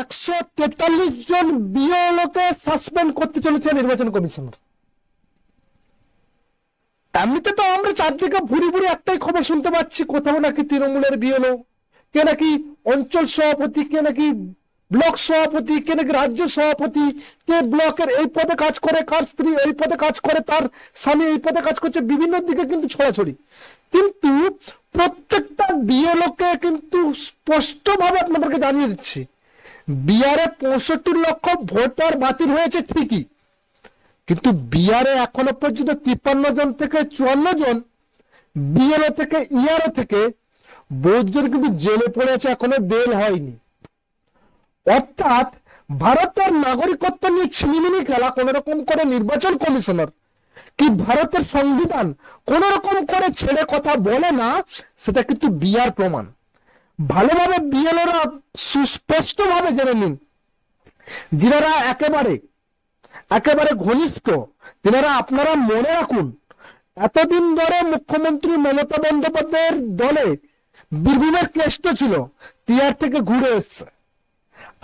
একশো তেতাল্লিশ জন বিএলওকে সাসপেন্ড করতে চলেছে নির্বাচন কমিশনার এমনিতে তো আমরা চারদিকে ভুরি ভুরি একটাই খবর শুনতে পাচ্ছি, কোথাও নাকি তৃণমূলের বিএলও কে নাকি অঞ্চল সভাপতি, কে নাকি ব্লক সভাপতি, কে নাকি রাজ্য সভাপতি, কে ব্লকের এই পদে কাজ করে, কার স্ত্রী এই পদে কাজ করে, তার স্বামী এই পদে কাজ করছে, বিভিন্ন দিকে কিন্তু ছড়াছড়ি। কিন্তু প্রত্যেকটা বিএলওকে কিন্তু স্পষ্টভাবে আপনাদেরকে জানিয়ে দিচ্ছি বিহারে পঁয়ষট্টি লক্ষ ভোটার বাতিল হয়েছে ঠিকই। কিন্তু বিহারে এখনও পর্যন্ত তিপ্পান্ন জন থেকে চুয়ান্ন জন, বিএলও থেকে ইয়ারও থেকে বহুত জন কিন্তু জেলে পড়েছে, এখনও বেল হয়নি। অর্থাৎ ভারতের নাগরিকত্ব নিয়ে ছিনিমিনি খেলা কোন রকম করে নির্বাচন কমিশনার কি ভারতের সংবিধান কোন রকম করে ছেড়ে কথা বলে না, সেটা কিন্তু বিয়ার প্রমাণ। ভালোভাবে বিএলওরা সুস্পষ্ট ভাবে জেনে নিন। যিনারা একেবারে একেবারে ঘনিষ্ঠ, তিনারা আপনারা মনে রাখুন, এতদিন ধরে মুখ্যমন্ত্রী মমতা বন্দ্যোপাধ্যায়ের দলে বীরভূমের কেষ্ট ছিল তিয়ার থেকে ঘুরে এসছে।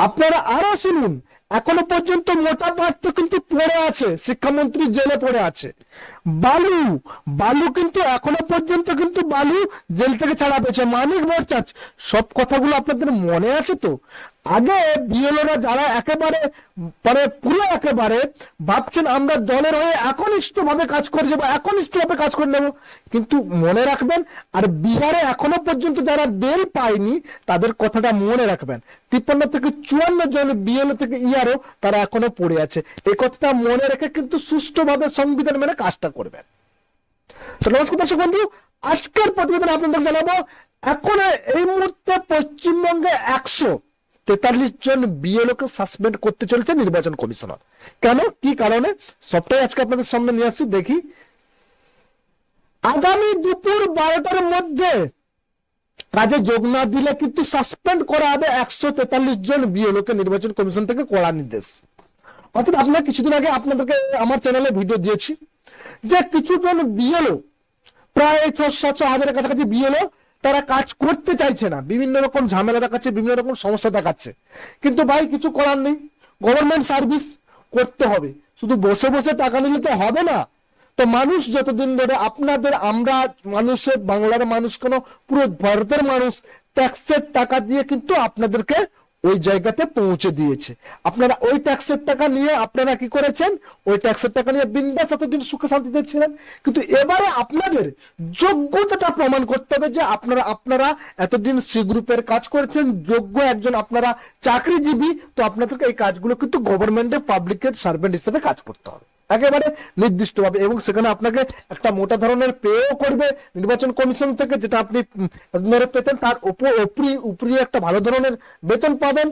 আপনারা আরও শুনুন, এখনও পর্যন্ত মোটা পার্থ কিন্তু পড়ে আছে, শিক্ষামন্ত্রী জেলে পড়ে আছে। বালু বালু কিন্তু এখনও পর্যন্ত কিন্তু বালু জেল থেকে ছাড়া পেয়েছে। মানিক ভট্টাচ, সব কথাগুলো আপনাদের মনে আছে তো? আগে বিএলওরা যারা একেবারে মানে পুরো একেবারে ভাবছেন আমরা দলের হয়ে একনিষ্ঠ ভাবে কাজ করে যাব একনিষ্ঠ ভাবে কাজ করে নেব, কিন্তু মনে রাখবেন, আর বিহারে এখনও পর্যন্ত যারা বেল পায়নি, তাদের কথাটা মনে রাখবেন। তিপ্পান্ন থেকে চুয়ান্ন জন বিএলও থেকে ইয়ারও তারা এখনও পড়ে আছে। এই কথাটা মনে রেখে কিন্তু সুষ্ঠুভাবে সংবিধান মেনে কাজটা করবেন। তো নমস্কার দর্শক বন্ধু, আজকের প্রতিবেদন আপনাদের জানাব, এখন এই মুহূর্তে পশ্চিমবঙ্গে একশো তেতাল্লিশ জন বিএলওকে সাসপেন্ড করতে চলেছে নির্বাচন কমিশনার। কেন? কি কারণে? সবটাই আজকে আপনাদের সামনে নিয়ে আসছি, দেখি। আগামী দুপুর বারোটার মধ্যে কাজে যোগ না দিলে কিন্তু সাসপেন্ড করা হবে একশো তেতাল্লিশ জন বিএলওকে নির্বাচন কমিশন থেকে কড়া নির্দেশ। অর্থাৎ আপনারা কিছুদিন আগে আপনাদেরকে আমার চ্যানেলে ভিডিও দিয়েছি। যে কিছু জন বিএলও, প্রায় ছ সাতশো হাজারের কাছাকাছি বিএলও তারা কাজ করতে চাইছে না। বিভিন্ন রকম ঝামেলা দেখাচ্ছে, বিভিন্ন রকম সমস্যা দেখাচ্ছে। কিন্তু ভাই, কিছু করার নেই। গভর্নমেন্ট সার্ভিস করতে হবে। শুধু বসে বসে টাকা নিলে তো হবে না। তো মানুষ যতদিন ধরে আপনাদের, আমরা মানুষের বাংলার মানুষ কেন পুরো ভারতের মানুষ ট্যাক্সের টাকা দিয়ে কিন্তু আপনাদেরকে ওই জায়গাতে পৌঁছে দিয়েছে। আপনারা ওই ট্যাক্সের টাকা নিয়ে আপনারা কি করেছেন? ওই ট্যাক্সের টাকা নিয়ে বিন্দাস এতদিন সুখে শান্তিতে ছিলেন। কিন্তু এবারে আপনাদের যোগ্যতাটা প্রমাণ করতে হবে যে আপনারা আপনারা এতদিন সি গ্রুপের কাজ করেছেন, যোগ্য একজন আপনারা চাকরিজীবী, তো আপনাদেরকে এই কাজগুলো কিন্তু গভর্নমেন্টের পাবলিকের সার্ভেন্ট হিসেবে কাজ করতে হবে। একেবারে নির্দিষ্টভাবে এবং সেখানে আপনাকে একটা মোটা ধরনের পেও করবে নির্বাচন কমিশন থেকে, যেটা আপনি পেতেন, তার উপর উপরি একটা ভালো ধরনের বেতন পাবেন।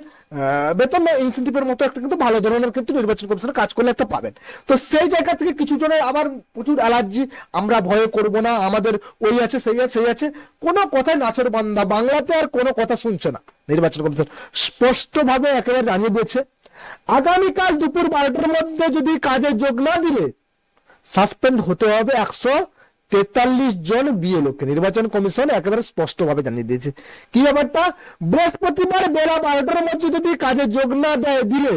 বেতন না ইনসেন্টিভের মতো একটা কিন্তু ভালো ধরনের কিন্তু নির্বাচন কমিশনে কাজ করলে একটা পাবেন। তো সেই জায়গা থেকে কিছু জনের আবার প্রচুর অ্যালার্জি, আমরা ভয় করব না, আমাদের ওই আছে, সেই আছে সেই আছে। কোনো কথায় নাচের বান্ধা বাংলাতে আর কোনো কথা শুনছে না নির্বাচন কমিশন। স্পষ্টভাবে একেবারে জানিয়ে দিয়েছে আগামীকাল দুপুর বারোটার মধ্যে যদি কাজে যোগ না দিলে সাসপেন্ড হতে হবে একশো তেতাল্লিশ জন বিএলওকে নির্বাচন কমিশন একেবারে স্পষ্টভাবে জানিয়ে দিয়েছে। কি ব্যাপারটা? বৃহস্পতিবার বেলা বারোটার মধ্যে যদি কাজে যোগ না দেয়, দিলে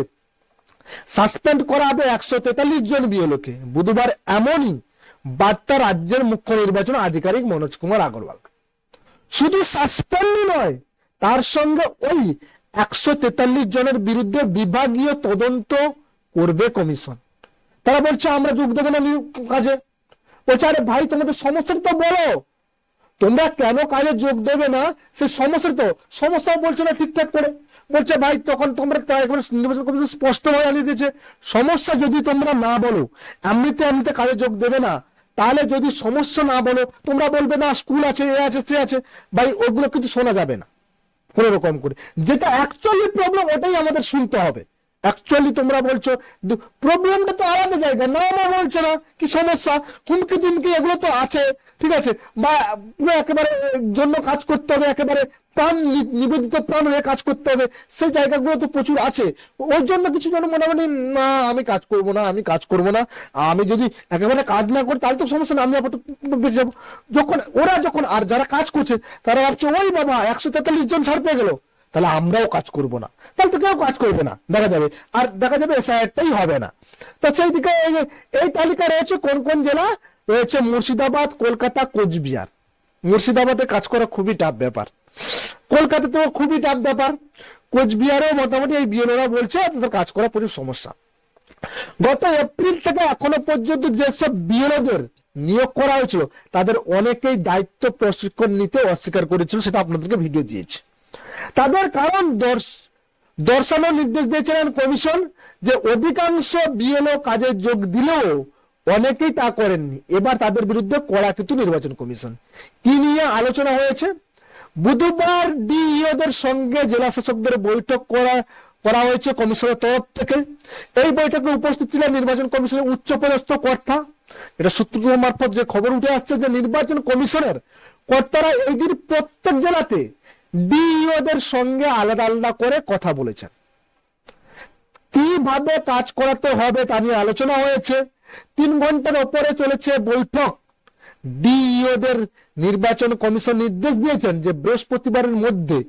সাসপেন্ড করা হবে একশো তেতাল্লিশ জন বিএলওকে বুধবার এমনই বার্তা রাজ্যের মুখ্য নির্বাচন আধিকারিক মনোজ কুমার আগরওয়াল। শুধু সাসপেন্ডই নয়, তার সঙ্গে ওই একশো তেতাল্লিশ জনের বিরুদ্ধে বিভাগীয় তদন্ত করবে কমিশন। তারা বলছে, আমরা যোগ দেবো না কাজে। বলছে, আরে ভাই, তোমাদের সমস্যাটা তো বলো তোমরা কেন কাজে যোগ দেবে না? সে সমস্যা তো সমস্যা বলছে না ঠিকঠাক করে। বলছে, ভাই, তখন তোমরা নির্বাচন কমিশন স্পষ্টভাবে জানিয়ে দিয়েছে, সমস্যা যদি তোমরা না বলো, এমনিতে এমনিতে কাজে যোগ দেবে না, তাহলে যদি সমস্যা না বলো, তোমরা বলবে, না, স্কুল আছে, এ আছে, সে আছে। ভাই, ওগুলো কিন্তু শোনা যাবে না। কোন কম করে। যেটা অ্যাকচুয়ালি প্রবলেম ওটাই আমাদের শুনতে হবে। অ্যাকচুয়ালি তোমরা বলছো প্রবলেমটা তো আলাদা জায়গা, না আমার বলছে না কি সমস্যা, হুমকি তুমকি এগুলো তো আছে, ঠিক আছে? বা পুরো একেবারে জন্য কাজ করতে হবে, একেবারে প্রাণ নিবেদিত প্রাণ হয়ে কাজ করতে হবে। সেই জায়গাগুলো তো প্রচুর আছে। ওর জন্য কিছু জন মোটামুটি, না, আমি কাজ করব না, আমি কাজ করব না। আমি যদি একেবারে কাজ না করি, তাহলে তো সমস্যা না আমি আপাতত বেঁচে যাব। যখন ওরা যখন আর যারা কাজ করছে, তারা ভাবছে, ওই বাবা, একশো তেতাল্লিশ জন ছাড় পেয়ে গেল। তাহলে আমরাও কাজ করব না। তাহলে তো কেউ কাজ করবে না, দেখা যাবে। আর দেখা যাবে এসআইআরটাই হবে না। তো সেই দিকে এই তালিকা রয়েছে কোন কোন জেলা? রয়েছে মুর্শিদাবাদ, কলকাতা, কোচবিহার। মুর্শিদাবাদে কাজ করা খুবই টাফ ব্যাপার। কলকাতাতেও খুবই টাফ ব্যাপার। কোচবিহারেও মোটামুটি এই বিএলওরা বলছে তাদের কাজ করা প্রচুর সমস্যা। গত এপ্রিল থেকে এখনও পর্যন্ত যেসব বিএলওদের নিয়োগ করা হয়েছিল, তাদের অনেকেই দায়িত্ব প্রশিক্ষণ নিতে অস্বীকার করেছিল, সেটা আপনাদেরকে ভিডিও দিয়েছে। তাদের কারণ দর্শ- দর্শানোর নির্দেশ দিয়েছিলেন কমিশন যে অধিকাংশ বিএলও কাজে যোগ দিলেও অনেকেই তা করেননি। এবার তাদের বিরুদ্ধে কড়া কিন্তু নির্বাচন কমিশন। কি নিয়ে আলোচনা হয়েছে? বুধবার ডিইওদের সঙ্গে জেলা শাসকদের বৈঠক করা করা হয়েছে কমিশনের তরফ থেকে। এই বৈঠকে উপস্থিত ছিলেন নির্বাচন কমিশনের উচ্চপদস্থ কর্তা। এটা সূত্র মারফত যে খবর উঠে আসছে যে নির্বাচন কমিশনের কর্তারা এই দিন প্রত্যেক জেলাতে ডিইওদের সঙ্গে আলাদা আলাদা করে কথা বলেছেন। কীভাবে কাজ করাতে হবে তা নিয়ে আলোচনা হয়েছে। তিন ঘণ্টার ওপরে চলেছে বৈঠক। ডিইওদের নির্বাচন কমিশন নির্দেশ দিয়েছেন যে বৃহস্পতিবারের মধ্যে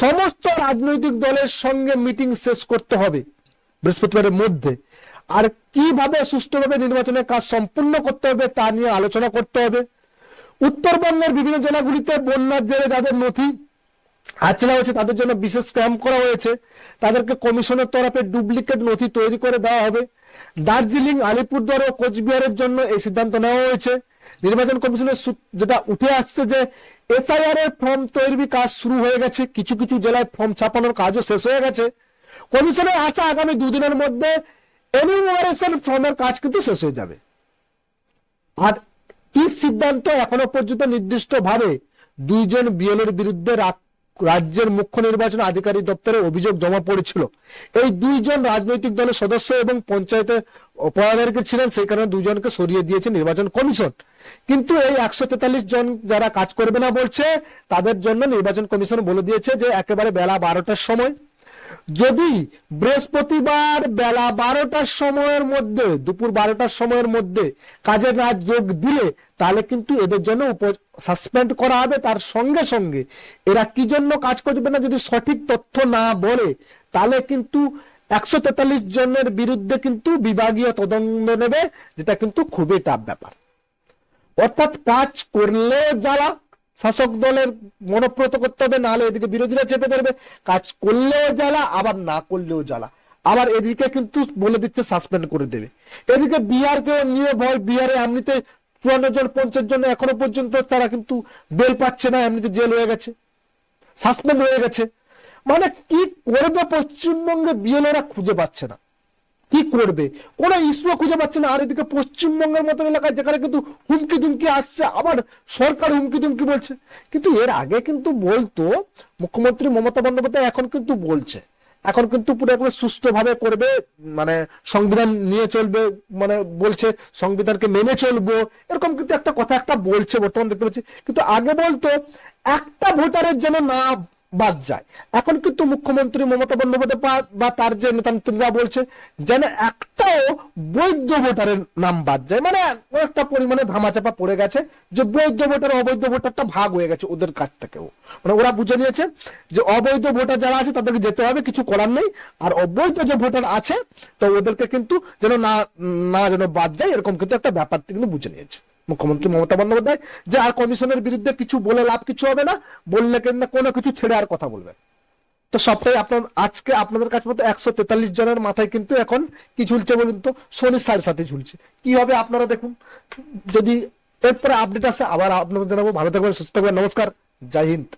সমস্ত রাজনৈতিক দলের সঙ্গে মিটিং শেষ করতে হবে। বৃহস্পতিবারের মধ্যে। আর কীভাবে সুষ্ঠুভাবে নির্বাচনের কাজ সম্পূর্ণ করতে হবে তা নিয়ে আলোচনা করতে হবে। উত্তরবঙ্গের বিভিন্ন জেলাগুলিতে বন্যার জেরে যাদের নথি আচরা হয়েছে, তাদের জন্য বিশেষ ক্যাম্প করা হয়েছে। তাদেরকে কমিশনের তরফে ডুপ্লিকেট নথি তৈরি করে দেওয়া হবে। দার্জিলিং, আলিপুরদুয়ার ও কোচবিহারের জন্য এই সিদ্ধান্ত নেওয়া হয়েছে। নির্বাচন কমিশনের যেটা উঠে আসছে যে এফআইআর এর ফর্ম তৈরির কাজ শুরু হয়ে গেছে, কিছু কিছু জেলায় ফর্ম ছাপানোর কাজও শেষ হয়ে গেছে। কমিশনের আশা আগামী দুদিনের মধ্যে এনিউমারেশন ফর্মের কাজ কিন্তু শেষ হয়ে যাবে। আর কি সিদ্ধান্ত এখনও পর্যন্ত নির্দিষ্ট ভাবে দুইজন বিএলের বিরুদ্ধে রা- রাজ্যের মুখ্য নির্বাচন আধিকারিক দপ্তরে অভিযোগ জমা পড়েছিল। এই দুইজন রাজনৈতিক দলের সদস্য এবং পঞ্চায়েতের পদাধিকারী ছিলেন, সেই কারণে দুইজনকে সরিয়ে দিয়েছে নির্বাচন কমিশন। কিন্তু এই একশো তেতাল্লিশ জন যারা কাজ করবে না বলছে, তাদের জন্য নির্বাচন কমিশন বলে দিয়েছে যে, একেবারে বেলা বারোটার সময় যদি বৃহস্পতিবার বেলা বারোটার সময়ের মধ্যে, দুপুর বারোটার সময়ের মধ্যে কাজে না যোগ দিলে, তাহলে কিন্তু এদের জন্য সাসপেন্ড করা হবে। তার সঙ্গে সঙ্গে এরা কি জন্য কাজ করবে না যদি সঠিক তথ্য না বলে, তাহলে কিন্তু একশো তেতাল্লিশ জনের বিরুদ্ধে কিন্তু বিভাগীয় তদন্ত নেবে, যেটা কিন্তু খুবই টাফ ব্যাপার। অর্থাৎ কাজ করলেও জ্বালা শাসক দলের মনপ্রত করতে হবে, নাহলে এদিকে বিরোধীরা চেপে ধরবে। কাজ করলেও জ্বালা, আবার না করলেও জ্বালা। আবার এদিকে কিন্তু বলে দিচ্ছে, সাসপেন্ড করে দেবে। এদিকে বিহারকেও নিয়ে ভয়, বিহারে এমনিতে চুয়ান্ন জন, পঞ্চাশ জন এখনও পর্যন্ত তারা কিন্তু বেল পাচ্ছে না, এমনিতে জেল হয়ে গেছে। সাসপেন্ড হয়ে গেছে। মানে কি করবে পশ্চিমবঙ্গে বিএলওরা খুঁজে পাচ্ছে না। কি করবে? কোন ইস্যু খুঁজে পাচ্ছে না। আর এদিকে পশ্চিমবঙ্গের মতন এলাকায় যেখানে কিন্তু হুমকি দুমকি আসছে, আবার সরকার হুমকি দুমকি বলছে। কিন্তু এর আগে কিন্তু বলতো, মুখ্যমন্ত্রী মমতা বন্দ্যোপাধ্যায় এখন কিন্তু বলছে। এখন কিন্তু পুরো একবার সুষ্ঠুভাবে করবে মানে সংবিধান নিয়ে চলবে মানে বলছে সংবিধানকে মেনে চলবো। এরকম কিন্তু একটা কথা একটা বলছে বর্তমান দেখতে পাচ্ছি। কিন্তু আগে বলতো, একটা ভোটারের জন্য না বাদ যায়। এখন কিন্তু মুখ্যমন্ত্রী মমতা বন্দ্যোপাধ্যায় বা- তার যে নেতান্ত্রীরা বলছে, যেন একটাও বৈধ ভোটারের নাম বাদ যায়। মানে একটা পরিমাণে ধামাচাপা পড়ে গেছে যে বৈধ ভোটার, অবৈধ ভোটারটা ভাগ হয়ে গেছে ওদের কাছ থেকেও। মানে ওরা বুঝে নিয়েছে যে অবৈধ ভোটার যারা আছে তাদেরকে যেতে হবে, কিছু করার নেই। আর অবৈধ যে ভোটার আছে, তো ওদেরকে কিন্তু যেন না না যেন বাদ যায়, এরকম কিন্তু একটা ব্যাপার কিন্তু বুঝে নিয়েছে। মুখ্যমন্ত্রী মমতা বন্দ্যোপাধ্যায়, যে আর কমিশনের বিরুদ্ধে কিছু বলে লাভ কিছু হবে না, বললে কিন্তু কোনো কিছু ছেড়ে আর কথা বলবে? তো সবটাই আপনার, আজকে আপনাদের কাছে মতো একশো তেতাল্লিশ জনের মাথায় কিন্তু এখন কি ঝুলছে বলুন তো? শনির সাড়ে সাথে ঝুলছে। কি হবে আপনারা দেখুন। যদি এরপরে আপডেট আসে, আবার আপনাদের জানাব। ভালো থাকবেন, সুস্থ থাকবেন। নমস্কার। জয় হিন্দ।